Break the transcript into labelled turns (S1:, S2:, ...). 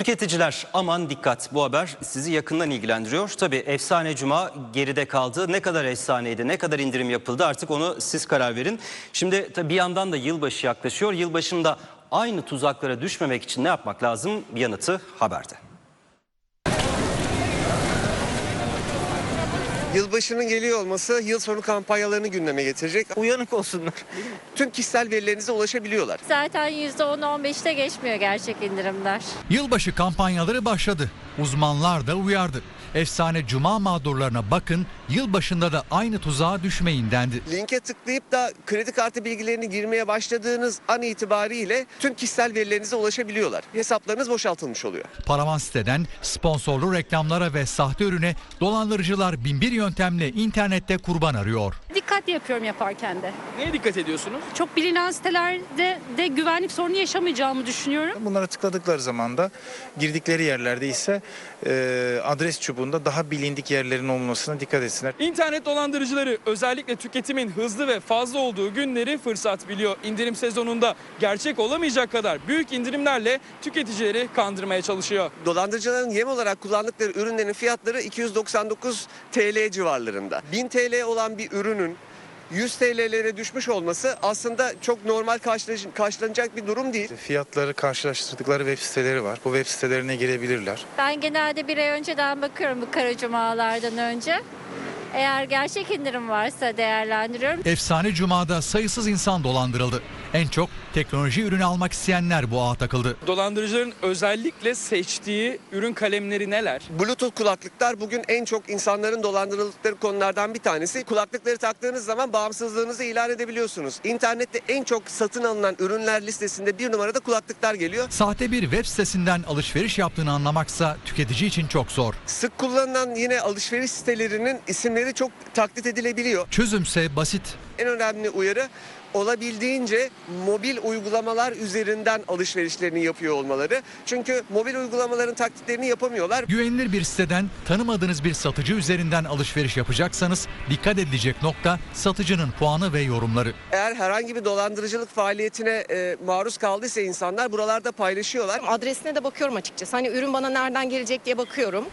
S1: Tüketiciler aman dikkat bu haber sizi yakından ilgilendiriyor. Tabii efsane cuma geride kaldı. Ne kadar efsaneydi, ne kadar indirim yapıldı artık onu siz karar verin. Şimdi tabii bir yandan da yılbaşı yaklaşıyor. Yılbaşında aynı tuzaklara düşmemek için ne yapmak lazım? Yanıtı haberde.
S2: Yılbaşının geliyor olması yıl sonu kampanyalarını gündeme getirecek.
S3: Uyanık olsunlar.
S2: Tüm kişisel verilerinize ulaşabiliyorlar.
S4: Zaten %10-15'te geçmiyor gerçek indirimler.
S5: Yılbaşı kampanyaları başladı. Uzmanlar da uyardı. Efsane cuma mağdurlarına bakın, yılbaşında da aynı tuzağa düşmeyin dendi.
S2: Linke tıklayıp da kredi kartı bilgilerini girmeye başladığınız an itibariyle tüm kişisel verilerinize ulaşabiliyorlar. Hesaplarınız boşaltılmış oluyor.
S5: Paravan siteden sponsorlu reklamlara ve sahte ürüne dolandırıcılar binbir yöntemle internette kurban arıyor.
S6: Dikkatli yapıyorum yaparken de.
S3: Neye dikkat ediyorsunuz?
S6: Çok bilinen sitelerde de güvenlik sorunu yaşamayacağımı düşünüyorum.
S7: Bunlara tıkladıkları zaman da girdikleri yerlerde ise e, adres çubuğunda daha bilindik yerlerin olmasına dikkat etsinler.
S3: İnternet dolandırıcıları özellikle tüketimin hızlı ve fazla olduğu günleri fırsat biliyor. İndirim sezonunda gerçek olamayacak kadar büyük indirimlerle tüketicileri kandırmaya çalışıyor.
S2: Dolandırıcıların yem olarak kullandıkları ürünlerin fiyatları 299 TL civarlarında. 1000 TL olan bir ürünün 100 TL'lere düşmüş olması aslında çok normal karşılanacak bir durum değil.
S7: Fiyatları karşılaştırdıkları web siteleri var. Bu web sitelerine girebilirler.
S4: Ben genelde bir ay önceden bakıyorum bu kara cumalardan önce. Eğer gerçek indirim varsa değerlendiriyorum.
S5: Efsane cumada sayısız insan dolandırıldı. En çok teknoloji ürünü almak isteyenler bu ağa takıldı.
S3: Dolandırıcıların özellikle seçtiği ürün kalemleri neler?
S2: Bluetooth kulaklıklar bugün en çok insanların dolandırıldıkları konulardan bir tanesi. Kulaklıkları taktığınız zaman bağımsızlığınızı ilan edebiliyorsunuz. İnternette en çok satın alınan ürünler listesinde bir numarada kulaklıklar geliyor.
S5: Sahte bir web sitesinden alışveriş yaptığını anlamaksa tüketici için çok zor.
S2: Sık kullanılan yine alışveriş sitelerinin isimleri çok taklit edilebiliyor.
S5: Çözümse basit.
S2: En önemli uyarı olabildiğince mobil uygulamalar üzerinden alışverişlerini yapıyor olmaları. Çünkü mobil uygulamaların taklitlerini yapamıyorlar.
S5: Güvenilir bir siteden tanımadığınız bir satıcı üzerinden alışveriş yapacaksanız dikkat edilecek nokta satıcının puanı ve yorumları.
S2: Eğer herhangi bir dolandırıcılık faaliyetine e, maruz kaldıysa insanlar buralarda paylaşıyorlar.
S8: Adresine de bakıyorum açıkçası. Hani ürün bana nereden gelecek diye bakıyorum.